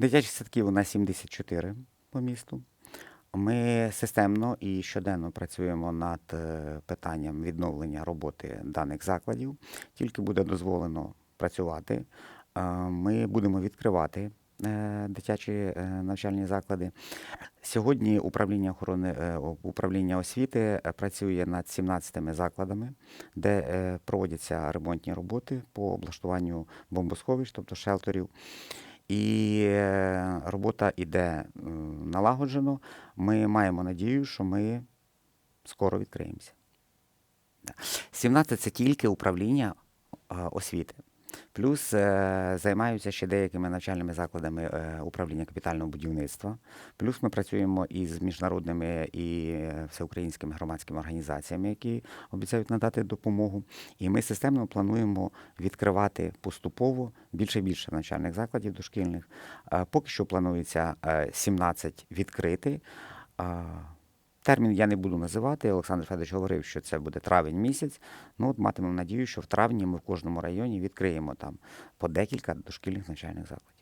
Дитячих садків у нас 74 по місту. Ми системно і щоденно працюємо над е, питанням відновлення роботи даних закладів. Тільки буде дозволено працювати. е, Ми будемо відкривати е, дитячі навчальні заклади. Сьогодні управління охорони управління освіти працює над 17 закладами, де проводяться ремонтні роботи по облаштуванню бомбосховищ, тобто шелтерів. І е, робота йде е, налагоджено. Ми маємо надію, що ми скоро відкриємося. Да. 17 це тільки управління е, освіти. Плюс е, займаються ще деякими навчальними закладами е, управління капітального будівництва. Плюс ми працюємо із міжнародними і е, всеукраїнськими громадськими організаціями, які обіцяють надати допомогу. І ми системно плануємо відкривати поступово більше і більше навчальних закладів дошкільних. Поки що планується е, 17 відкрити. Термін я не буду називати. Олександр Федорович говорив, що це буде травень місяць. Ну, от матимемо надію, що в травні ми в кожному районі відкриємо там по декілька дошкільних навчальних закладів.